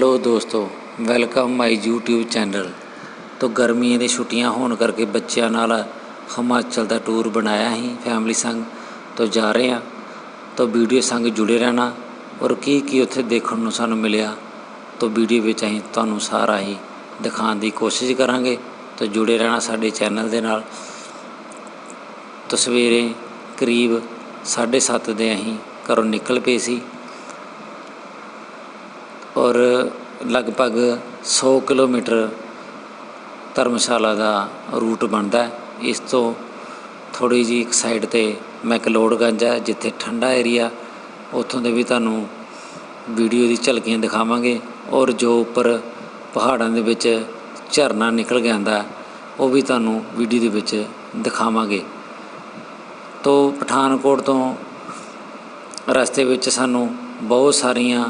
Hello ਦੋਸਤੋ, welcome my YouTube channel. ਤੋਂ ਗਰਮੀਆਂ ਦੀਆਂ ਛੁੱਟੀਆਂ ਹੋਣ ਕਰਕੇ ਬੱਚਿਆਂ ਨਾਲ ਹਿਮਾਚਲ ਦਾ ਟੂਰ ਬਣਾਇਆ ਸੀ ਫੈਮਿਲੀ ਸੰਗ। ਤੋਂ ਜਾ ਰਹੇ ਹਾਂ। ਤਾਂ ਵੀਡੀਓ ਸੰਗ ਜੁੜੇ ਰਹਿਣਾ ਔਰ ਕੀ ਕੀ ਉੱਥੇ ਦੇਖਣ ਨੂੰ ਸਾਨੂੰ ਮਿਲਿਆ, ਤਾਂ ਵੀਡੀਓ ਵਿੱਚ ਅਸੀਂ ਤੁਹਾਨੂੰ ਸਾਰਾ ਹੀ ਦਿਖਾਉਣ ਦੀ ਕੋਸ਼ਿਸ਼ ਕਰਾਂਗੇ। ਤਾਂ ਜੁੜੇ ਰਹਿਣਾ ਸਾਡੇ ਚੈਨਲ ਦੇ ਨਾਲ। ਤਾਂ ਸਵੇਰੇ ਕਰੀਬ 7:30 ਦੇ ਅਸੀਂ ਘਰੋਂ ਨਿਕਲ ਪਏ ਸੀ। ਔਰ ਲਗਭਗ 100 ਕਿਲੋਮੀਟਰ ਧਰਮਸ਼ਾਲਾ ਦਾ ਰੂਟ ਬਣਦਾ ਇਸ ਤੋਂ ਥੋੜੀ ਜੀ ਇੱਕ ਸਾਈਡ ਤੇ ਮੈਕਲੋਡਗੰਜ ਹੈ, ਜਿੱਥੇ ਠੰਡਾ ਏਰੀਆ ਉੱਥੋਂ ਦੇ ਵੀ ਤੁਹਾਨੂੰ ਵੀਡੀਓ ਦੀ ਝਲਕੀਆਂ ਦਿਖਾਵਾਂਗੇ। ਔਰ ਜੋ ਉੱਪਰ ਪਹਾੜਾਂ ਦੇ ਵਿੱਚ ਝਰਨਾ ਨਿਕਲ ਕੇ ਆਉਂਦਾ ਉਹ ਵੀ ਤੁਹਾਨੂੰ ਵੀਡੀਓ ਦੇ ਵਿੱਚ ਦਿਖਾਵਾਂਗੇ। ਤੋਂ ਪਠਾਨਕੋਟ ਤੋਂ ਰਸਤੇ ਵਿੱਚ ਸਾਨੂੰ ਬਹੁਤ ਸਾਰੀਆਂ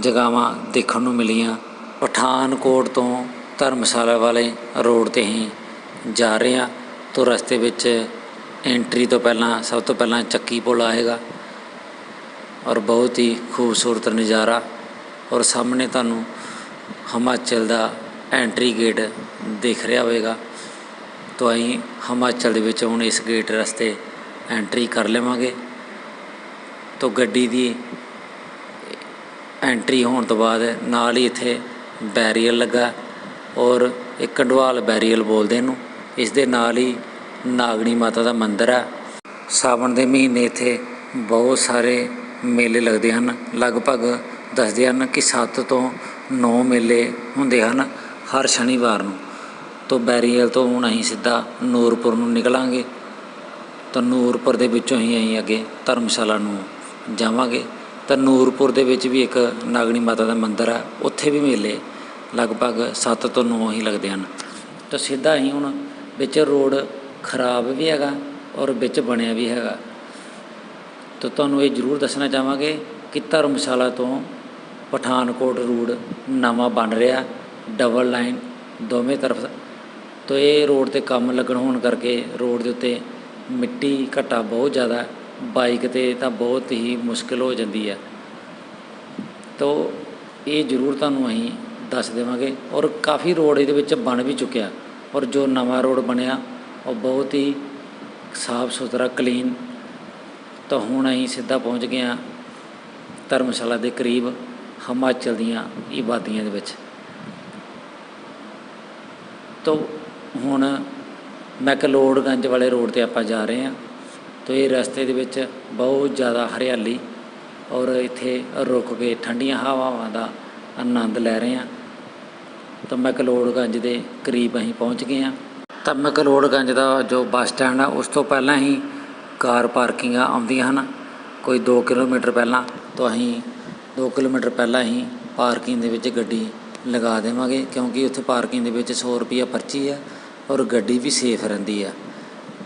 ਜਗ੍ਹਾਵਾਂ ਦੇਖਣ ਨੂੰ ਮਿਲੀਆਂ। ਪਠਾਨਕੋਟ ਤੋਂ ਧਰਮਸ਼ਾਲਾ ਵਾਲੇ ਰੋਡ ਤੇ ਹੀ ਜਾ ਰਹੇ ਹਾਂ ਤੋਂ ਰਸਤੇ ਵਿੱਚ ਐਂਟਰੀ ਤੋਂ ਪਹਿਲਾਂ, ਸਭ ਤੋਂ ਪਹਿਲਾਂ ਚੱਕੀ ਪੁਲ ਆਏਗਾ ਔਰ ਬਹੁਤ ਹੀ ਖੂਬਸੂਰਤ ਨਜ਼ਾਰਾ ਔਰ ਸਾਹਮਣੇ ਤੁਹਾਨੂੰ ਹਿਮਾਚਲ ਦਾ ਐਂਟਰੀ ਗੇਟ ਦਿਖ ਰਿਹਾ ਹੋਵੇਗਾ। ਤੋਂ ਅਸੀਂ ਹਿਮਾਚਲ ਦੇ ਵਿੱਚ ਹੁਣ ਇਸ ਗੇਟ ਰਸਤੇ ਐਂਟਰੀ ਕਰ ਲਵਾਂਗੇ। ਤੋਂ ਗੱਡੀ ਦੀ ਐਂਟਰੀ ਹੋਣ ਤੋਂ ਬਾਅਦ ਨਾਲ ਹੀ ਇੱਥੇ ਬੈਰੀਅਰ ਲੱਗਾ ਔਰ ਇੱਕ ਕੰਡਵਾਲ ਬੈਰੀਅਲ ਬੋਲਦੇ ਇਹਨੂੰ। ਇਸ ਦੇ ਨਾਲ ਹੀ ਨਾਗਣੀ ਮਾਤਾ ਦਾ ਮੰਦਿਰ ਹੈ ਸਾਵਣ ਦੇ ਮਹੀਨੇ ਇੱਥੇ ਬਹੁਤ ਸਾਰੇ ਮੇਲੇ ਲੱਗਦੇ ਹਨ। ਲਗਭਗ ਦੱਸਦੇ ਹਨ ਕਿ 7 ਤੋਂ 9 ਮੇਲੇ ਹੁੰਦੇ ਹਨ ਹਰ ਸ਼ਨੀਵਾਰ ਨੂੰ। ਤੋਂ ਬੈਰੀਅਲ ਤੋਂ ਹੁਣ ਅਸੀਂ ਸਿੱਧਾ ਨੂਰਪੁਰ ਨੂੰ ਨਿਕਲਾਂਗੇ। ਤਾਂ ਨੂਰਪੁਰ ਦੇ ਵਿੱਚੋਂ ਹੀ ਅਸੀਂ ਅੱਗੇ ਧਰਮਸ਼ਾਲਾ ਨੂੰ ਜਾਵਾਂਗੇ। ਤਾਂ ਨੂਰਪੁਰ ਦੇ ਵਿੱਚ ਵੀ ਇੱਕ ਨਾਗਣੀ ਮਾਤਾ ਦਾ ਮੰਦਿਰ ਹੈ ਉੱਥੇ ਵੀ ਮੇਲੇ ਲਗਭਗ 7 ਤੋਂ 9 ਹੀ ਲੱਗਦੇ ਹਨ। ਤਾਂ ਸਿੱਧਾ ਹੀ ਹੁਣ ਵਿੱਚ ਰੋਡ ਖਰਾਬ ਵੀ ਹੈਗਾ ਔਰ ਵਿੱਚ ਬਣਿਆ ਵੀ ਹੈਗਾ। ਤਾਂ ਤੁਹਾਨੂੰ ਇਹ ਜ਼ਰੂਰ ਦੱਸਣਾ ਚਾਹਾਂਗੇ ਕਿ ਧਰਮਸ਼ਾਲਾ ਤੋਂ ਪਠਾਨਕੋਟ ਰੋਡ ਨਵਾਂ ਬਣ ਰਿਹਾ ਡਬਲ ਲਾਈਨ ਦੋਵੇਂ ਤਰਫ। ਤੋਂ ਇਹ ਰੋਡ ਤੇ ਕੰਮ ਲੱਗਣ ਹੋਣ ਕਰਕੇ ਰੋਡ ਦੇ ਉੱਤੇ ਮਿੱਟੀ ਘਟਾ ਬਹੁਤ ਜ਼ਿਆਦਾ ਬਾਈਕ ਤੇ ਤਾਂ ਬਹੁਤ ਹੀ ਮੁਸ਼ਕਿਲ ਹੋ ਜਾਂਦੀ ਹੈ। ਤੋਂ ਇਹ ਜ਼ਰੂਰ ਤੁਹਾਨੂੰ ਅਸੀਂ ਦੱਸ ਦੇਵਾਂਗੇ ਔਰ ਕਾਫੀ ਰੋਡ ਇਹਦੇ ਵਿੱਚ ਬਣ ਵੀ ਚੁੱਕਿਆ। ਔਰ ਜੋ ਨਵਾਂ ਰੋਡ ਬਣਿਆ, ਉਹ ਬਹੁਤ ਹੀ ਸਾਫ਼ ਸੁਥਰਾ ਕਲੀਨ ਤਾਂ ਹੁਣ ਅਸੀਂ ਸਿੱਧਾ ਪਹੁੰਚ ਗਏ ਹਾਂ ਧਰਮਸ਼ਾਲਾ ਦੇ ਕਰੀਬ ਹਿਮਾਚਲ ਦੀਆਂ ਇਬਾਦੀਆਂ ਦੇ ਵਿੱਚ। ਤੋਂ ਹੁਣ ਮੈਕਲੋਡਗੰਜ ਵਾਲੇ ਰੋਡ ਤੇ ਆਪਾਂ ਜਾ ਰਹੇ ਹਾਂ। ਤੋਂ ਇਹ ਰਸਤੇ ਦੇ ਵਿੱਚ ਬਹੁਤ ਜ਼ਿਆਦਾ ਹਰਿਆਲੀ ਔਰ ਇੱਥੇ ਰੁਕ ਕੇ ਠੰਡੀਆਂ ਹਵਾਵਾਂ ਦਾ ਆਨੰਦ ਲੈ ਰਹੇ ਹਾਂ। ਤਾਂ ਮੈਕਲੋਡਗੰਜ ਦੇ ਕਰੀਬ ਅਸੀਂ ਪਹੁੰਚ ਗਏ ਹਾਂ। ਤਾਂ ਮੈਕਲੋਡਗੰਜ ਦਾ ਜੋ ਬੱਸ ਸਟੈਂਡ ਆ, ਉਸ ਤੋਂ ਪਹਿਲਾਂ ਹੀ ਕਾਰ ਪਾਰਕਿੰਗਾਂ ਆਉਂਦੀਆਂ ਹਨ। ਕੋਈ 2 ਕਿਲੋਮੀਟਰ ਪਹਿਲਾਂ ਤੋਂ ਅਸੀਂ 2 ਕਿਲੋਮੀਟਰ ਪਹਿਲਾਂ ਹੀ ਪਾਰਕਿੰਗ ਦੇ ਵਿੱਚ ਗੱਡੀ ਲਗਾ ਦੇਵਾਂਗੇ ਕਿਉਂਕਿ ਉੱਥੇ ਪਾਰਕਿੰਗ ਦੇ ਵਿੱਚ 100 ਰੁਪਈਆ ਪਰਚੀ ਆ ਔਰ ਗੱਡੀ ਵੀ ਸੇਫ ਰਹਿੰਦੀ ਆ।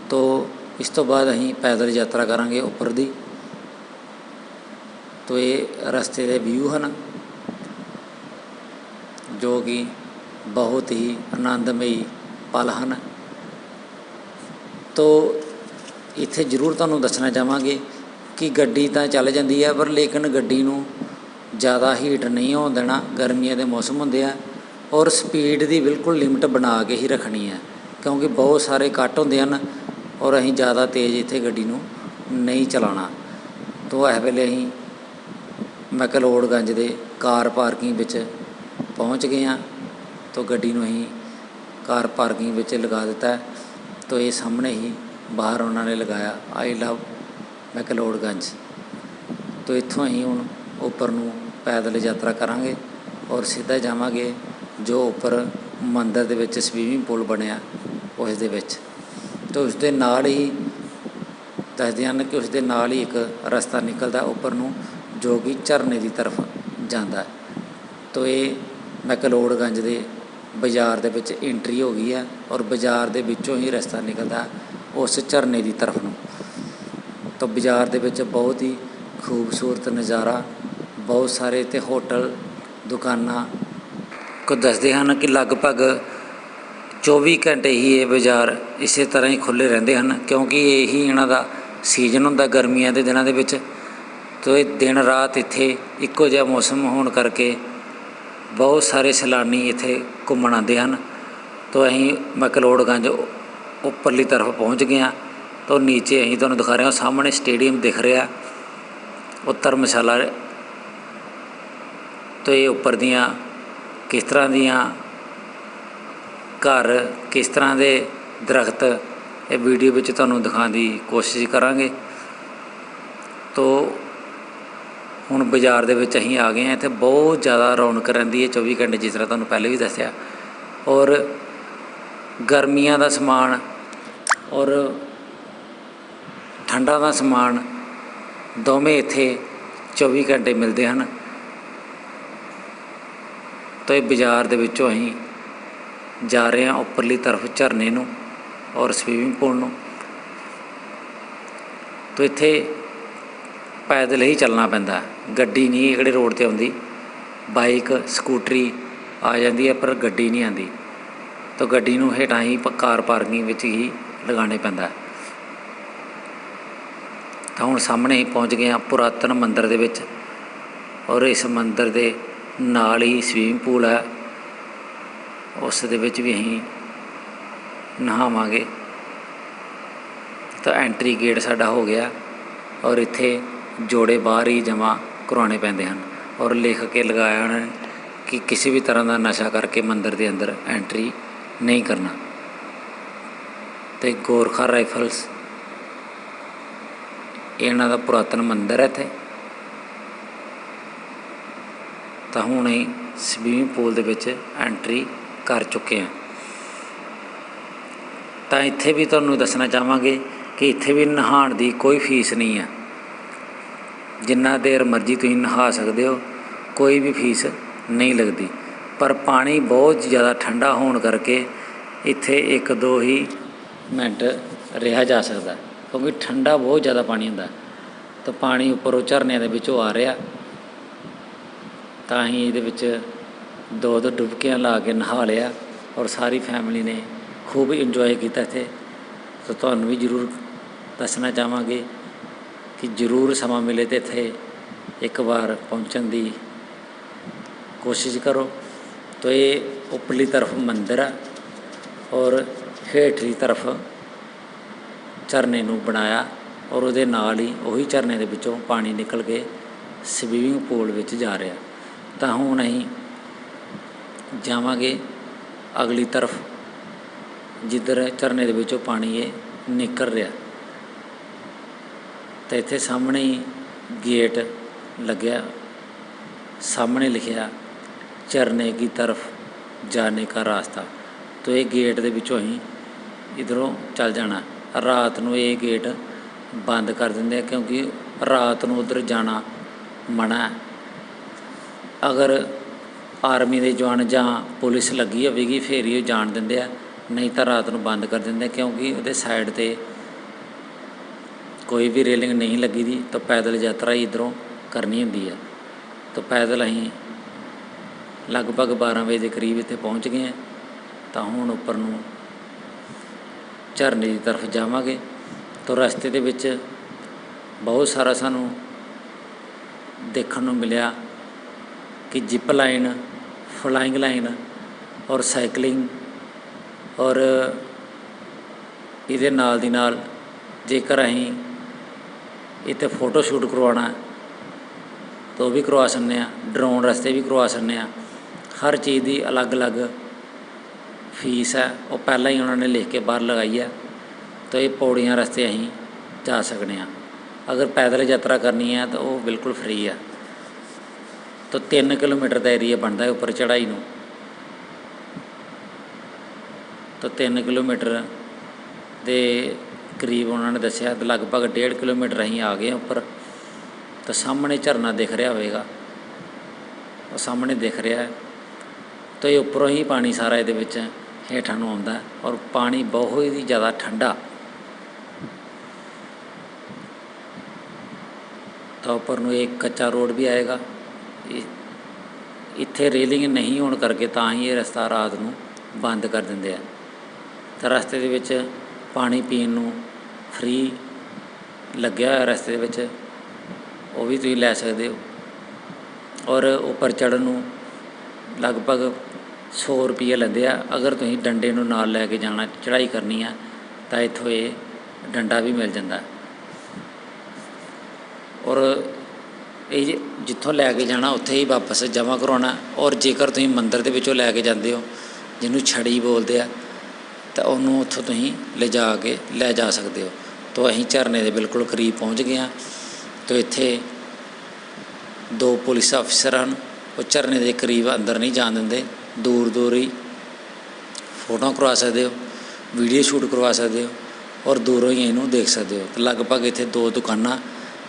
ਤੋਂ ਇਸ ਤੋਂ ਬਾਅਦ ਅਸੀਂ ਪੈਦਲ ਯਾਤਰਾ ਕਰਾਂਗੇ ਉੱਪਰ ਦੀ। ਤੋਂ ਇਹ ਰਸਤੇ ਦੇ ਵਿਊ ਹਨ, ਜੋ ਕਿ ਬਹੁਤ ਹੀ ਆਨੰਦਮਈ ਪਲ ਹਨ। ਤੋ ਇੱਥੇ ਜ਼ਰੂਰ ਤੁਹਾਨੂੰ ਦੱਸਣਾ ਚਾਹਾਂਗੇ ਕਿ ਗੱਡੀ ਤਾਂ ਚੱਲ ਜਾਂਦੀ ਹੈ ਪਰ ਲੇਕਿਨ ਗੱਡੀ ਨੂੰ ਜ਼ਿਆਦਾ ਹੀਟ ਨਹੀਂ ਹੋਣ ਦੇਣਾ, ਗਰਮੀਆਂ ਦੇ ਮੌਸਮ ਹੁੰਦੇ ਆ, ਔਰ ਸਪੀਡ ਦੀ ਬਿਲਕੁਲ ਲਿਮਟ ਬਣਾ ਕੇ ਹੀ ਰੱਖਣੀ ਹੈ ਕਿਉਂਕਿ ਬਹੁਤ ਸਾਰੇ ਕੱਟ ਹੁੰਦੇ ਹਨ। ਔਰ ਅਸੀਂ ਜ਼ਿਆਦਾ ਤੇਜ਼ ਇੱਥੇ ਗੱਡੀ ਨੂੰ ਨਹੀਂ ਚਲਾਉਣਾ। ਤੋਂ ਇਸ ਵੇਲੇ ਅਸੀਂ ਮੈਕਲੋਡਗੰਜ ਦੇ ਕਾਰ ਪਾਰਕਿੰਗ ਵਿੱਚ ਪਹੁੰਚ ਗਏ ਹਾਂ। ਤੋਂ ਗੱਡੀ ਨੂੰ ਅਸੀਂ ਕਾਰ ਪਾਰਕਿੰਗ ਵਿੱਚ ਲਗਾ ਦਿੱਤਾ ਹੈ। ਤੋਂ ਇਹ ਸਾਹਮਣੇ ਹੀ ਬਾਹਰ ਉਹਨਾਂ ਨੇ ਲਗਾਇਆ ਆਈ ਲਵ ਮੈਕਲੋਡਗੰਜ ਤੋਂ ਇੱਥੋਂ ਅਸੀਂ ਹੁਣ ਉੱਪਰ ਨੂੰ ਪੈਦਲ ਯਾਤਰਾ ਕਰਾਂਗੇ ਔਰ ਸਿੱਧਾ ਜਾਵਾਂਗੇ ਜੋ ਉੱਪਰ ਮੰਦਰ ਦੇ ਵਿੱਚ ਸਵੀਮਿੰਗ ਪੂਲ ਬਣਿਆ, ਉਸ ਦੇ ਵਿੱਚ। ਤੋਂ ਉਸ ਦੇ ਨਾਲ ਹੀ ਦੱਸਦੇ ਹਨ ਕਿ ਉਸ ਦੇ ਨਾਲ ਹੀ ਇੱਕ ਰਸਤਾ ਨਿਕਲਦਾ ਉੱਪਰ ਨੂੰ, ਜੋ ਕਿ ਝਰਨੇ ਦੀ ਤਰਫ ਜਾਂਦਾ ਹੈ। ਤੋਂ ਇਹ ਮੈਕਲੋਡਗੰਜ ਦੇ ਬਾਜ਼ਾਰ ਦੇ ਵਿੱਚ ਐਂਟਰੀ ਹੋ ਗਈ ਹੈ ਔਰ ਬਾਜ਼ਾਰ ਦੇ ਵਿੱਚੋਂ ਹੀ ਰਸਤਾ ਨਿਕਲਦਾ ਉਸ ਝਰਨੇ ਦੀ ਤਰਫ ਨੂੰ। ਤਾਂ ਬਾਜ਼ਾਰ ਦੇ ਵਿੱਚ ਬਹੁਤ ਹੀ ਖੂਬਸੂਰਤ ਨਜ਼ਾਰਾ, ਬਹੁਤ ਸਾਰੇ ਤੇ ਹੋਟਲ, ਦੁਕਾਨਾਂ ਕੋ ਦੱਸਦੇ ਹਨ ਕਿ ਲਗਭਗ 24 ਘੰਟੇ ਹੀ ਇਹ ਬਾਜ਼ਾਰ ਇਸੇ ਤਰ੍ਹਾਂ ਹੀ ਖੁੱਲੇ ਰਹਿੰਦੇ ਹਨ, ਕਿਉਂਕਿ ਇਹੀ ਇਹਨਾਂ ਦਾ ਸੀਜ਼ਨ ਹੁੰਦਾ ਗਰਮੀਆਂ ਦੇ ਦਿਨਾਂ ਦੇ ਵਿੱਚ। ਤੋ ਇਹ ਦਿਨ ਰਾਤ ਇੱਥੇ ਇੱਕੋ ਜਿਹਾ ਮੌਸਮ ਹੋਣ ਕਰਕੇ ਬਹੁਤ ਸਾਰੇ ਸੈਲਾਨੀ ਇੱਥੇ ਘੁੰਮਣ ਆਉਂਦੇ ਹਨ। ਤੋਂ ਅਸੀਂ ਮੈਕਲੋਡਗੰਜ ਉੱਪਰਲੀ ਤਰਫ ਪਹੁੰਚ ਗਏ ਹਾਂ। ਤੋਂ ਨੀਚੇ ਅਸੀਂ ਤੁਹਾਨੂੰ ਦਿਖਾ ਰਹੇ ਹਾਂ, ਸਾਹਮਣੇ ਸਟੇਡੀਅਮ ਦਿਖ ਰਿਹਾ। ਉੱਤਰ ਮਸ਼ਾਲਾ ਤੋਂ ਇਹ ਉੱਪਰ ਦੀਆਂ ਕਿਸ ਤਰ੍ਹਾਂ ਦੀਆਂ ਘਰ ਕਿਸ ਤਰ੍ਹਾਂ ਦੇ ਦਰਖਤ ਇਹ ਵੀਡੀਓ ਵਿੱਚ ਤੁਹਾਨੂੰ ਦਿਖਾਉਣ ਦੀ ਕੋਸ਼ਿਸ਼ ਕਰਾਂਗੇ। ਤੋ ਹੁਣ ਬਾਜ਼ਾਰ ਦੇ ਵਿੱਚ ਅਸੀਂ ਆ ਗਏ ਹਾਂ। ਇੱਥੇ ਬਹੁਤ ਜ਼ਿਆਦਾ ਰੌਣਕ ਰਹਿੰਦੀ ਹੈ। 24 ਘੰਟੇ ਜਿਸ ਤਰ੍ਹਾਂ ਤੁਹਾਨੂੰ ਪਹਿਲੇ ਵੀ ਦੱਸਿਆ। ਔਰ ਗਰਮੀਆਂ ਦਾ ਸਮਾਨ ਔਰ ਠੰਡਾ ਦਾ ਸਮਾਨ ਦੋਵੇਂ ਇੱਥੇ 24 ਘੰਟੇ ਮਿਲਦੇ ਹਨ। ਤਾਂ ਇਹ ਬਾਜ਼ਾਰ ਦੇ ਵਿੱਚੋਂ ਅਸੀਂ ਜਾ ਰਹੇ ਹਾਂ ਉੱਪਰਲੀ ਤਰਫ ਝਰਨੇ ਨੂੰ ਔਰ ਸਵੀਮਿੰਗ ਪੂਲ ਨੂੰ। ਤਾਂ ਇੱਥੇ ਪੈਦਲ ਹੀ ਚੱਲਣਾ ਪੈਂਦਾ ਗੱਡੀ ਨਹੀਂ ਕਿਹੜੇ ਰੋਡ ਤੇ ਆਉਂਦੀ। ਬਾਈਕ, ਸਕੂਟਰੀ ਆ ਜਾਂਦੀ ਹੈ ਪਰ ਗੱਡੀ ਨਹੀਂ ਆਉਂਦੀ। ਤਾਂ ਗੱਡੀ ਨੂੰ ਹੇਠਾਂ ਹੀ ਪ- ਕਾਰ ਪਾਰਕਿੰਗ ਵਿੱਚ ਹੀ ਲਗਾਉਣੇ ਪੈਂਦਾ ਤਾਂ ਹੁਣ ਸਾਹਮਣੇ ਹੀ ਪਹੁੰਚ ਗਏ ਹਾਂ ਪੁਰਾਤਨ ਮੰਦਿਰ ਦੇ ਵਿੱਚ। ਔਰ ਇਸ ਮੰਦਿਰ ਦੇ ਨਾਲ ਹੀ ਸਵੀਮਿੰਗ ਪੂਲ ਹੈ। ਉਸ ਦੇ ਵਿੱਚ ਵੀ ਅਸੀਂ ਨਹਾਵਾਂਗੇ। ਤਾਂ ਐਂਟਰੀ ਗੇਟ ਸਾਡਾ ਹੋ ਗਿਆ ਔਰ ਇੱਥੇ ਜੋੜੇ ਬਾਹਰ ਹੀ ਜਮ੍ਹਾਂ ਕਰਵਾਉਣੇ ਪੈਂਦੇ ਹਨ। ਔਰ ਲਿਖ ਕੇ ਲਗਾਇਆ ਉਹਨਾਂ ਨੇ ਕਿ ਕਿਸੇ ਵੀ ਤਰ੍ਹਾਂ ਦਾ ਨਸ਼ਾ ਕਰਕੇ ਮੰਦਿਰ ਦੇ ਅੰਦਰ ਐਂਟਰੀ ਨਹੀਂ ਕਰਨਾ। ਤੇ ਗੋਰਖਾ ਰਾਈਫਲਸ, ਇਹਨਾਂ ਦਾ ਪੁਰਾਤਨ ਮੰਦਿਰ ਹੈ ਇੱਥੇ। ਤਾਂ ਹੁਣ ਅਸੀਂ ਸਵੀਮਿੰਗ ਪੂਲ ਦੇ ਵਿੱਚ ਐਂਟਰੀ ਕਰ ਚੁੱਕੇ ਹਾਂ। ਤਾਂ ਇੱਥੇ ਵੀ ਤੁਹਾਨੂੰ ਦੱਸਣਾ ਚਾਹਾਂਗੇ ਕਿ ਇੱਥੇ ਵੀ ਨਹਾਉਣ ਦੀ ਕੋਈ ਫੀਸ ਨਹੀਂ ਹੈ। ਜਿੰਨਾ ਦੇਰ ਮਰਜ਼ੀ ਤੁਸੀਂ ਨਹਾ ਸਕਦੇ ਹੋ, ਕੋਈ ਵੀ ਫੀਸ ਨਹੀਂ ਲੱਗਦੀ। ਪਰ ਪਾਣੀ ਬਹੁਤ ਜ਼ਿਆਦਾ ਠੰਡਾ ਹੋਣ ਕਰਕੇ ਇੱਥੇ ਇੱਕ ਦੋ ਹੀ ਮਿੰਟ ਰਿਹਾ ਜਾ ਸਕਦਾ, ਕਿਉਂਕਿ ਠੰਡਾ ਬਹੁਤ ਜ਼ਿਆਦਾ ਪਾਣੀ ਹੁੰਦਾ। ਤਾਂ ਪਾਣੀ ਉੱਪਰੋਂ ਝਰਨਿਆਂ ਦੇ ਵਿੱਚੋਂ ਆ ਰਿਹਾ। ਤਾਂ ਹੀ ਇਹਦੇ ਵਿੱਚ ਦੋ ਦੋ ਡੁਬਕੀਆਂ ਲਾ ਕੇ ਨਹਾ ਲਿਆ ਔਰ ਸਾਰੀ ਫੈਮਿਲੀ ਨੇ ਖੂਬ ਇੰਜੋਏ ਕੀਤਾ ਇੱਥੇ। ਤਾਂ ਤੁਹਾਨੂੰ ਵੀ ਜ਼ਰੂਰ ਦੱਸਣਾ ਚਾਹਾਂਗੇ ਕਿ ਜ਼ਰੂਰ ਸਮਾਂ ਮਿਲੇ ਤੇ ਇੱਥੇ ਇੱਕ ਵਾਰ ਪਹੁੰਚਣ ਦੀ ਕੋਸ਼ਿਸ਼ ਕਰੋ। ਤਾਂ ਇਹ ਉੱਪਰਲੀ ਤਰਫ ਮੰਦਿਰ ਆ ਔਰ ਹੇਠਲੀ ਤਰਫ ਝਰਨੇ ਨੂੰ ਬਣਾਇਆ ਔਰ ਉਹਦੇ ਨਾਲ ਹੀ ਉਹੀ ਝਰਨੇ ਦੇ ਵਿੱਚੋਂ ਪਾਣੀ ਨਿਕਲ ਕੇ ਸਵੀਮਿੰਗ ਪੂਲ ਵਿੱਚ ਜਾ ਰਿਹਾ। ਤਾਂ ਹੁਣ ਅਸੀਂ ਜਾਵਾਂਗੇ ਅਗਲੀ ਤਰਫ, ਜਿੱਧਰ ਝਰਨੇ ਦੇ ਵਿੱਚੋਂ ਪਾਣੀ ਇਹ ਨਿਕਲ ਰਿਹਾ। ਤਾਂ ਇੱਥੇ ਸਾਹਮਣੇ ਹੀ ਗੇਟ ਲੱਗਿਆ। ਸਾਹਮਣੇ ਲਿਖਿਆ, ਝਰਨੇ ਦੀ ਤਰਫ ਜਾਣੇ का ਰਾਸਤਾ। ਤਾਂ ਇਹ ਗੇਟ ਦੇ ਵਿੱਚੋਂ ਅਸੀਂ ਇਧਰੋਂ ਚੱਲ ਜਾਣਾ। ਰਾਤ ਨੂੰ ਇਹ ਗੇਟ ਬੰਦ ਕਰ ਦਿੰਦੇ ਆ, ਕਿਉਂਕਿ ਰਾਤ ਨੂੰ ਉਧਰ ਜਾਣਾ ਮਨਾ ਹੈ। ਅਗਰ ਆਰਮੀ ਦੇ ਜਵਾਨ ਜਾਂ ਪੁਲਿਸ ਲੱਗੀ ਹੋਵੇਗੀ, ਫੇਰ ਹੀ ਉਹ ਜਾਣ ਦਿੰਦੇ ਆ। ਨਹੀਂ ਤਾਂ ਰਾਤ ਨੂੰ ਬੰਦ ਕਰ ਦਿੰਦੇ ਕਿਉਂਕਿ ਉਹਦੇ ਸਾਈਡ ਤੇ ਕੋਈ ਵੀ ਰੇਲਿੰਗ ਨਹੀਂ ਲੱਗੀ ਦੀ, ਤਾਂ ਪੈਦਲ ਯਾਤਰਾ ਹੀ ਇਧਰੋਂ ਕਰਨੀ ਹੁੰਦੀ ਆ। ਤਾਂ ਪੈਦਲ ਅਸੀਂ ਲਗਭਗ 12 ਵਜੇ ਦੇ ਕਰੀਬ ਇੱਥੇ ਪਹੁੰਚ ਗਏ ਹਾਂ ਤਾਂ ਹੁਣ ਉੱਪਰ ਨੂੰ ਝਰਨੇ ਦੀ ਤਰਫ ਜਾਵਾਂਗੇ। ਤਾਂ ਰਸਤੇ ਦੇ ਵਿੱਚ ਬਹੁਤ ਸਾਰਾ ਸਾਨੂੰ ਦੇਖਣ ਨੂੰ ਮਿਲਿਆ ਕਿ ਜਿਪ ਲਾਈਨ ਫਲਾਈਂਗ ਲਾਈਨ ਔਰ ਸਾਈਕਲਿੰਗ ਔਰ ਇਹਦੇ ਨਾਲ ਦੀ ਨਾਲ ਜੇਕਰ ਅਸੀਂ ਇੱਥੇ ਫੋਟੋ ਸ਼ੂਟ ਕਰਵਾਉਣਾ ਤਾਂ ਉਹ ਵੀ ਕਰਵਾ ਸਕਦੇ ਆ ਡਰੋਨ ਰਸਤੇ ਵੀ ਕਰਵਾ ਸਕਦੇ ਆ ਹਰ ਚੀਜ਼ ਦੀ ਅਲੱਗ-ਅਲੱਗ ਫੀਸ ਹੈ, ਉਹ ਪਹਿਲਾਂ ਹੀ ਉਹਨਾਂ ਨੇ ਲਿਖ ਕੇ ਬਾਹਰ ਲਗਾਈ ਹੈ, ਤਾਂ ਇਹ ਪੌੜੀਆਂ ਰਸਤੇ ਅਸੀਂ ਜਾ ਸਕਦੇ ਹਾਂ। ਅਗਰ ਪੈਦਲ ਯਾਤਰਾ ਕਰਨੀ ਹੈ, ਤਾਂ ਉਹ ਬਿਲਕੁਲ ਫ੍ਰੀ ਹੈ। ਤਾਂ 3 ਕਿਲੋਮੀਟਰ ਦਾ ਏਰੀਆ ਬਣਦਾ ਹੈ ਉੱਪਰ ਚੜ੍ਹਾਈ ਨੂੰ। ਤਾਂ 3 ਕਿਲੋਮੀਟਰ ਦੇ ਕਰੀਬ ਉਹਨਾਂ ਨੇ ਦੱਸਿਆ, ਤਾਂ ਲਗਭਗ 1.5 ਕਿਲੋਮੀਟਰ ਅਸੀਂ ਆ ਗਏ ਉੱਪਰ। ਤਾਂ ਸਾਹਮਣੇ ਝਰਨਾ ਦਿਖ ਰਿਹਾ ਹੋਵੇਗਾ। ਉਹ ਸਾਹਮਣੇ ਦਿਖ ਰਿਹਾ ਹੈ। ਤਾਂ ਇਹ ਉੱਪਰੋਂ ਹੀ ਪਾਣੀ ਸਾਰਾ ਇਹਦੇ ਵਿੱਚ ਹੇਠਾਂ ਨੂੰ ਆਉਂਦਾ ਔਰ ਪਾਣੀ ਬਹੁਤ ਹੀ ਜ਼ਿਆਦਾ ਠੰਡਾ। ਤਾਂ ਉੱਪਰ ਨੂੰ ਇੱਕ ਕੱਚਾ ਰੋਡ ਵੀ ਆਏਗਾ। ਇੱਥੇ ਰੇਲਿੰਗ ਨਹੀਂ ਹੋਣ ਕਰਕੇ ਤਾਂ ਹੀ ਇਹ ਰਸਤਾ ਰਾਤ ਨੂੰ ਬੰਦ ਕਰ ਦਿੰਦੇ ਆ। ਤਾਂ ਰਸਤੇ ਦੇ ਵਿੱਚ ਪਾਣੀ ਪੀਣ ਨੂੰ ਫ੍ਰੀ ਲੱਗਿਆ ਹੋਇਆ ਰਸਤੇ ਦੇ ਵਿੱਚ, ਉਹ ਵੀ ਤੁਸੀਂ ਲੈ ਸਕਦੇ ਹੋ। ਔਰ ਉੱਪਰ ਚੜ੍ਹਨ ਨੂੰ ਲਗਭਗ 100 ਰੁਪਏ ਲੈਂਦੇ ਆ। ਅਗਰ ਤੁਸੀਂ ਡੰਡੇ ਨੂੰ ਨਾਲ ਲੈ ਕੇ ਜਾਣਾ, ਚੜ੍ਹਾਈ ਕਰਨੀ ਆ, ਤਾਂ ਇੱਥੋਂ ਇਹ ਡੰਡਾ ਵੀ ਮਿਲ ਜਾਂਦਾ। ਔਰ ਇਹ ਜੀ- ਜਿੱਥੋਂ ਲੈ ਕੇ ਜਾਣਾ, ਉੱਥੇ ਹੀ ਵਾਪਸ ਜਮ੍ਹਾਂ ਕਰਾਉਣਾ ਔਰ ਜੇਕਰ ਤੁਸੀਂ ਮੰਦਿਰ ਦੇ ਵਿੱਚੋਂ ਲੈ ਕੇ ਜਾਂਦੇ ਹੋ, ਜਿਹਨੂੰ ਛੜੀ ਬੋਲਦੇ ਆ, ਤਾਂ ਉਹਨੂੰ ਉੱਥੋਂ ਤੁਸੀਂ ਲਿਜਾ ਕੇ ਲੈ ਜਾ ਸਕਦੇ ਹੋ। ਤਾਂ ਅਸੀਂ ਝਰਨੇ ਦੇ ਬਿਲਕੁਲ ਕਰੀਬ ਪਹੁੰਚ ਗਏ ਹਾਂ। ਤਾਂ ਇੱਥੇ ਦੋ ਪੁਲਿਸ ਅਫਸਰ ਹਨ, ਉਹ ਝਰਨੇ ਦੇ ਕਰੀਬ ਅੰਦਰ ਨਹੀਂ ਜਾਣ ਦਿੰਦੇ, ਦੂਰ ਦੂਰ ਹੀ ਫੋਟੋ ਕਰਵਾ ਸਕਦੇ ਹੋ, ਵੀਡੀਓ ਸ਼ੂਟ ਕਰਵਾ ਸਕਦੇ ਹੋ ਔਰ ਦੂਰੋਂ ਹੀ ਇਹਨੂੰ ਦੇਖ ਸਕਦੇ ਹੋ। ਤੇ ਲਗਭਗ ਇੱਥੇ ਦੋ ਦੁਕਾਨਾਂ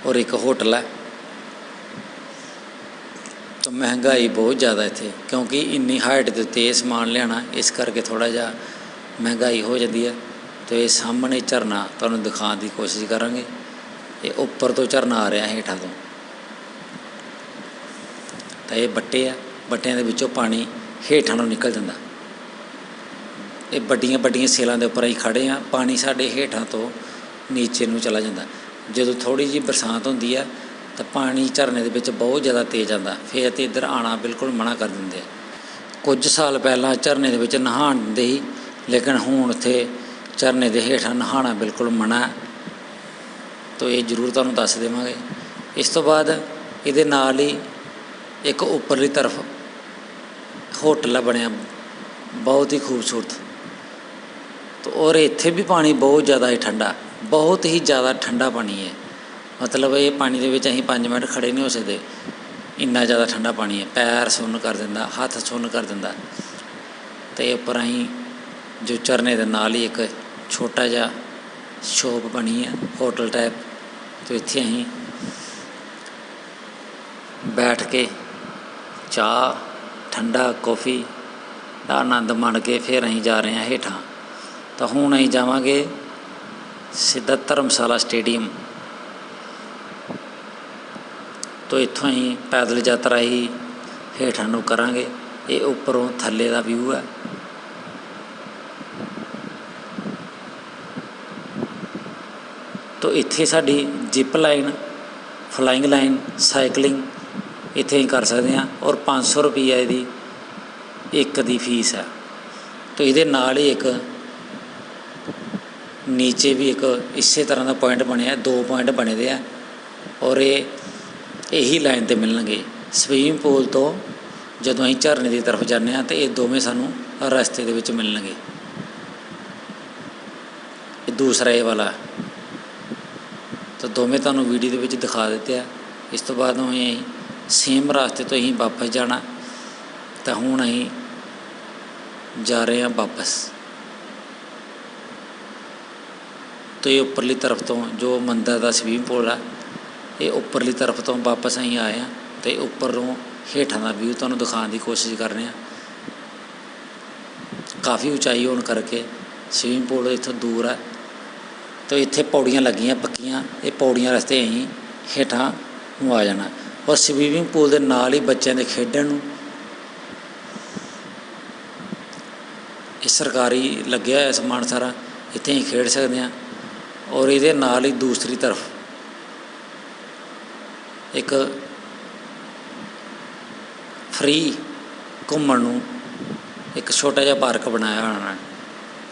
ਔਰ ਇੱਕ ਹੋਟਲ ਹੈ। ਤਾਂ ਮਹਿੰਗਾਈ ਬਹੁਤ ਜ਼ਿਆਦਾ ਇੱਥੇ, ਕਿਉਂਕਿ ਇੰਨੀ ਹਾਈਟ ਦੇ ਉੱਤੇ ਇਹ ਸਮਾਨ ਲਿਆਉਣਾ, ਇਸ ਕਰਕੇ ਥੋੜਾ ਜਿਹਾ ਮਹਿੰਗਾਈ ਹੋ ਜਾਂਦੀ ਹੈ। ਤੇ ਇਹ ਸਾਹਮਣੇ ਝਰਨਾ ਤੁਹਾਨੂੰ ਦਿਖਾਉਣ ਦੀ ਕੋਸ਼ਿਸ਼ ਕਰਾਂਗੇ। ਇਹ ਉੱਪਰ ਤੋਂ ਝਰਨਾ ਆ ਰਿਹਾ ਹੇਠਾਂ ਤੋਂ। ਤਾਂ ਇਹ ਬੱਟੇ ਆ, ਬੱਟਿਆਂ ਦੇ ਵਿੱਚੋਂ ਪਾਣੀ ਹੇਠਾਂ ਨੂੰ ਨਿਕਲ ਜਾਂਦਾ। ਇਹ ਵੱਡੀਆਂ ਵੱਡੀਆਂ ਸੇਲਾਂ ਦੇ ਉੱਪਰ ਅਸੀਂ ਖੜੇ ਆ ਪਾਣੀ ਸਾਡੇ ਹੇਠਾਂ ਤੋਂ ਨੀਚੇ ਨੂੰ ਚਲਾ ਜਾਂਦਾ। ਜਦੋਂ ਥੋੜੀ ਜਿਹੀ ਬਰਸਾਤ ਹੁੰਦੀ ਆ ਤਾਂ ਪਾਣੀ ਝਰਨੇ ਦੇ ਵਿੱਚ ਬਹੁਤ ਜ਼ਿਆਦਾ ਤੇਜ਼ ਆਉਂਦਾ। ਫਿਰ ਤੇ ਇੱਧਰ ਆਣਾ ਬਿਲਕੁਲ ਮਨਾ ਕਰ ਦਿੰਦੇ ਆ। ਕੁਝ ਸਾਲ ਪਹਿਲਾਂ ਝਰਨੇ ਦੇ ਵਿੱਚ ਨਹਾਉਣ ਦਿੰਦੇ ਸੀ, ਲੇਕਿਨ ਹੁਣ ਉੱਥੇ ਝਰਨੇ ਦੇ ਹੇਠਾਂ ਨਹਾਉਣਾ ਬਿਲਕੁਲ ਮਨਾ ਹੈ। ਤੋ ਇਹ ਜ਼ਰੂਰ ਤੁਹਾਨੂੰ ਦੱਸ ਦੇਵਾਂਗੇ। ਇਸ ਤੋਂ ਬਾਅਦ ਇਹਦੇ ਨਾਲ ਹੀ ਇੱਕ ਉੱਪਰਲੀ ਤਰਫ ਹੋਟਲ ਆ ਬਣਿਆ। ਬਹੁਤ ਹੀ ਖੂਬਸੂਰਤ। ਤੋ ਔਰ ਇੱਥੇ ਵੀ ਪਾਣੀ ਬਹੁਤ ਜ਼ਿਆਦਾ ਹੀ ਠੰਡਾ। ਬਹੁਤ ਹੀ ਜ਼ਿਆਦਾ ਠੰਡਾ ਪਾਣੀ ਹੈ। ਮਤਲਬ ਇਹ ਪਾਣੀ ਦੇ ਵਿੱਚ ਅਸੀਂ 5 ਮਿੰਟ ਖੜੇ ਨਹੀਂ ਹੋ ਸਕਦੇ। ਇੰਨਾ ਜ਼ਿਆਦਾ ਠੰਡਾ ਪਾਣੀ ਹੈ। ਪੈਰ ਸੁੰਨ ਕਰ ਦਿੰਦਾ, ਹੱਥ ਸੁੰਨ ਕਰ ਦਿੰਦਾ। ਤੇ ਉੱਪਰ ਅਸੀਂ ਜੋ ਝਰਨੇ ਦੇ ਨਾਲ ਹੀ ਇੱਕ ਛੋਟਾ ਜਿਹਾ ਸ਼ੋਪ ਬਣੀ ਹੈ, ਹੋਟਲ ਟਾਈਪ ਤੇ ਇੱਥੇ ਅਸੀਂ ਬੈਠ ਕੇ ਚਾਹ, ਠੰਡਾ ਕੌਫੀ ਦਾ ਆਨੰਦ ਮਾਣ ਕੇ ਫਿਰ ਅਸੀਂ ਜਾ ਰਹੇ ਹਾਂ ਹੇਠਾਂ। ਤਾਂ ਹੁਣ ਅਸੀਂ ਜਾਵਾਂਗੇ ਸਿੱਧਾ ਧਰਮਸ਼ਾਲਾ ਸਟੇਡੀਅਮ। ਤੋਂ ਇੱਥੋਂ ਹੀ ਪੈਦਲ ਯਾਤਰਾ ਹੀ ਹੇਠਾਂ ਨੂੰ ਕਰਾਂਗੇ। ਇਹ ਉੱਪਰੋਂ ਥੱਲੇ ਦਾ ਵਿਊ ਹੈ। ਤੋਂ ਇੱਥੇ ਸਾਡੀ zip line flying line cycling ਇੱਥੇ ਹੀ ਕਰ ਸਕਦੇ ਹਾਂ ਔਰ 500 ਰੁਪਈਆ ਇਹਦੀ ਇੱਕ ਦੀ ਫੀਸ ਹੈ। ਤੋਂ ਇਹਦੇ ਨਾਲ ਹੀ ਇੱਕ ਨੀਚੇ ਵੀ ਇੱਕ ਇਸੇ ਤਰ੍ਹਾਂ ਦਾ ਪੁਆਇੰਟ ਬਣਿਆ, ਦੋ ਪੁਆਇੰਟ ਬਣੇ ਦੇ ਆ ਔਰ ਇਹ ਇਹੀ ਲਾਈਨ ਤੇ ਮਿਲਣਗੇ। ਸਵੀਮਿੰਗ ਪੂਲ ਤੋਂ ਜਦੋਂ ਅਸੀਂ ਝਰਨੇ ਦੀ ਤਰਫ ਜਾਂਦੇ ਹਾਂ ਤੇ ਇਹ ਦੋਵੇਂ ਸਾਨੂੰ ਰਸਤੇ ਦੇ ਵਿੱਚ ਮਿਲਣਗੇ। ਇਹ ਦੂਸਰਾ ਇਹ ਵਾਲਾ। ਤਾਂ ਦੋਵੇਂ ਤੁਹਾਨੂੰ ਵੀਡੀਓ ਦੇ ਵਿੱਚ ਦਿਖਾ ਦਿੱਤੇ ਆ। ਇਸ ਤੋਂ ਬਾਅਦ ਅਸੀਂ ਸੇਮ ਰਸਤੇ ਤੋਂ ਅਸੀਂ ਵਾਪਸ ਜਾਣਾ। ਤਾਂ ਹੁਣ ਅਸੀਂ ਜਾ ਰਹੇ ਹਾਂ ਵਾਪਸ। ਤੇ ਉੱਪਰਲੀ ਤਰਫ ਤੋਂ ਜੋ ਮੰਦਰ ਦਾ ਸਵੀਮਿੰਗ ਪੂਲ ਆ ਇਹ ਉੱਪਰਲੀ ਤਰਫ ਤੋਂ ਵਾਪਸ ਅਸੀਂ ਆਏ ਹਾਂ ਤੇ ਉੱਪਰੋਂ ਹੇਠਾਂ ਦਾ ਵਿਊ ਤੁਹਾਨੂੰ ਦਿਖਾਉਣ ਦੀ ਕੋਸ਼ਿਸ਼ ਕਰ ਰਹੇ ਹਾਂ। ਕਾਫੀ ਉਚਾਈ ਹੋਣ ਕਰਕੇ ਸਵੀਮਿੰਗ ਪੂਲ ਇੱਥੋਂ ਦੂਰ ਹੈ ਤੇ ਇੱਥੇ ਪੌੜੀਆਂ ਲੱਗੀਆਂ ਪੱਕੀਆਂ, ਇਹ ਪੌੜੀਆਂ ਰਸਤੇ ਅਸੀਂ ਹੇਠਾਂ ਨੂੰ ਆ ਜਾਣਾ। ਔਰ ਸਵੀਮਿੰਗ ਪੂਲ ਦੇ ਨਾਲ ਹੀ ਬੱਚਿਆਂ ਦੇ ਖੇਡਣ ਨੂੰ ਇਹ ਸਰਕਾਰੀ ਲੱਗਿਆ ਹੋਇਆ ਸਮਾਨ ਸਾਰਾ, ਇੱਥੇ ਹੀ ਖੇਡ ਸਕਦੇ ਹਾਂ। ਔਰ ਇਹਦੇ ਨਾਲ ਹੀ ਦੂਸਰੀ ਤਰਫ ਇੱਕ ਫ੍ਰੀ ਘੁੰਮਣ ਨੂੰ ਇੱਕ ਛੋਟਾ ਜਿਹਾ ਪਾਰਕ ਬਣਾਇਆ ਹੋਣਾ ਹੈ।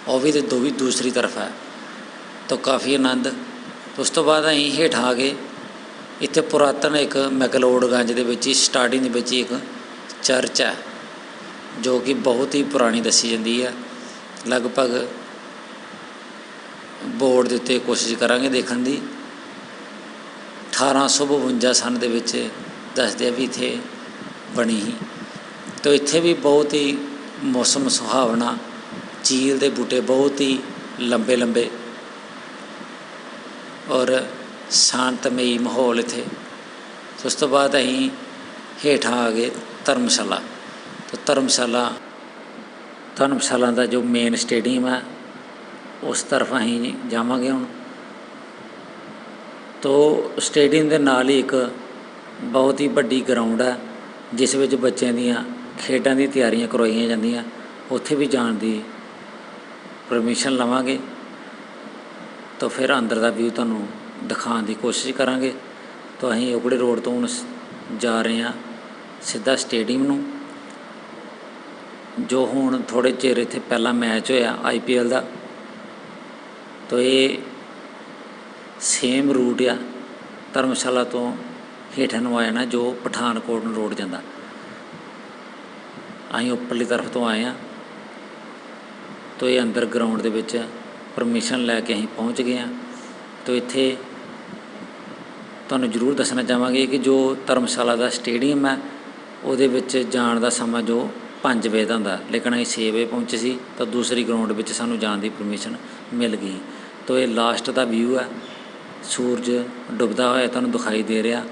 ਉਹ ਵੀ ਤੇ ਦੋ ਵੀ ਦੂਸਰੀ ਤਰਫ ਹੈ। ਤਾਂ ਕਾਫੀ ਆਨੰਦ। ਉਸ ਤੋਂ ਬਾਅਦ ਅਸੀਂ ਹੇਠਾਂ ਆ ਗਏ। ਇੱਥੇ ਪੁਰਾਤਨ ਇੱਕ ਮੈਕਲੋਡਗੰਜ ਦੇ ਵਿੱਚ ਹੀ, ਸਟਾਰਟਿੰਗ ਦੇ ਵਿੱਚ ਹੀ ਇੱਕ ਚਰਚ ਹੈ, ਜੋ ਕਿ ਬਹੁਤ ਹੀ ਪੁਰਾਣੀ ਦੱਸੀ ਜਾਂਦੀ ਹੈ। ਲਗਭਗ ਬੋਰਡ ਦੇ ਉੱਤੇ ਕੋਸ਼ਿਸ਼ ਕਰਾਂਗੇ ਦੇਖਣ ਦੀ। 1852 ਸਨ ਦੇ ਵਿੱਚ ਦੱਸਦੇ ਆ ਵੀ ਇੱਥੇ ਬਣੀ ਸੀ। ਤੇ ਇੱਥੇ ਵੀ ਬਹੁਤ ਹੀ ਮੌਸਮ ਸੁਹਾਵਣਾ ਚੀਲ ਦੇ ਬੂਟੇ ਬਹੁਤ ਹੀ ਲੰਬੇ ਲੰਬੇ ਔਰ ਸ਼ਾਂਤਮਈ ਮਾਹੌਲ ਇੱਥੇ। ਉਸ ਤੋਂ ਬਾਅਦ ਅਸੀਂ ਹੇਠਾਂ ਆ ਗਏ ਧਰਮਸ਼ਾਲਾ। ਤਾਂ ਧਰਮਸ਼ਾਲਾ ਧਰਮਸ਼ਾਲਾ ਦਾ ਜੋ ਮੇਨ ਸਟੇਡੀਅਮ ਹੈ ਉਸ ਤਰਫ ਅਸੀਂ ਜਾਵਾਂਗੇ ਹੁਣ। ਤੋ ਸਟੇਡੀਅਮ ਦੇ ਨਾਲ ਹੀ ਇੱਕ ਬਹੁਤ ਹੀ ਵੱਡੀ ਗਰਾਊਂਡ ਹੈ ਜਿਸ ਵਿੱਚ ਬੱਚਿਆਂ ਦੀਆਂ ਖੇਡਾਂ ਦੀਆਂ ਤਿਆਰੀਆਂ ਕਰਵਾਈਆਂ ਜਾਂਦੀਆਂ। ਉੱਥੇ ਵੀ ਜਾਣ ਦੀ ਪਰਮਿਸ਼ਨ ਲਵਾਂਗੇ। ਤਾਂ ਫਿਰ ਅੰਦਰ ਦਾ ਵਿਊ ਤੁਹਾਨੂੰ ਦਿਖਾਉਣ ਦੀ ਕੋਸ਼ਿਸ਼ ਕਰਾਂਗੇ। ਤਾਂ ਅਸੀਂ ਉਗੜੇ ਰੋਡ ਤੋਂ ਹੁਣ ਜਾ ਰਹੇ ਹਾਂ, ਸਿੱਧਾ ਸਟੇਡੀਅਮ ਨੂੰ, ਜੋ ਹੁਣ ਥੋੜ੍ਹੇ ਚਿਰ ਇੱਥੇ ਪਹਿਲਾਂ ਮੈਚ ਹੋਇਆ ਆਈਪੀਐਲ ਦਾ। ਤਾਂ ਇਹ ਸੇਮ ਰੂਟ ਆ ਧਰਮਸ਼ਾਲਾ ਤੋਂ ਹੇਠਾਂ ਨੂੰ ਆ ਜਾਣਾ, ਜੋ ਪਠਾਨਕੋਟ ਨੂੰ ਰੋਡ ਜਾਂਦਾ। ਅਸੀਂ ਉੱਪਰਲੀ ਤਰਫ ਤੋਂ ਆਏ ਆ ਤੋ ਇਹ ਅੰਦਰ ਗਰਾਊਂਡ ਦੇ ਵਿੱਚ ਪਰਮਿਸ਼ਨ ਲੈ ਕੇ ਅਸੀਂ ਪਹੁੰਚ ਗਏ ਆ ਤੋ ਇੱਥੇ ਤੁਹਾਨੂੰ ਜ਼ਰੂਰ ਦੱਸਣਾ ਚਾਹਾਂਗੇ ਕਿ ਜੋ ਧਰਮਸ਼ਾਲਾ ਦਾ ਸਟੇਡੀਅਮ ਹੈ, ਉਹਦੇ ਵਿੱਚ ਜਾਣ ਦਾ ਸਮਾਂ ਜੋ 5 ਵਜੇ ਦਾ ਹੁੰਦਾ। ਲੇਕਿਨ ਅਸੀਂ 6 ਵਜੇ ਪਹੁੰਚੇ ਸੀ ਤਾਂ ਦੂਸਰੀ ਗਰਾਊਂਡ ਵਿੱਚ ਸਾਨੂੰ ਜਾਣ ਦੀ ਪਰਮਿਸ਼ਨ ਮਿਲ ਗਈ। ਤੋ ਇਹ ਲਾਸਟ ਦਾ ਵਿਊ ਹੈ। ਸੂਰਜ ਡੁੱਬਦਾ ਹੋਇਆ ਤੁਹਾਨੂੰ ਦਿਖਾਈ ਦੇ ਰਿਹਾ।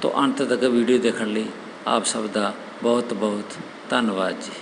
ਤੋਂ ਅੰਤ ਤੱਕ ਵੀਡੀਓ ਦੇਖਣ ਲਈ ਆਪ ਸਭ ਦਾ ਬਹੁਤ ਬਹੁਤ ਧੰਨਵਾਦ ਜੀ।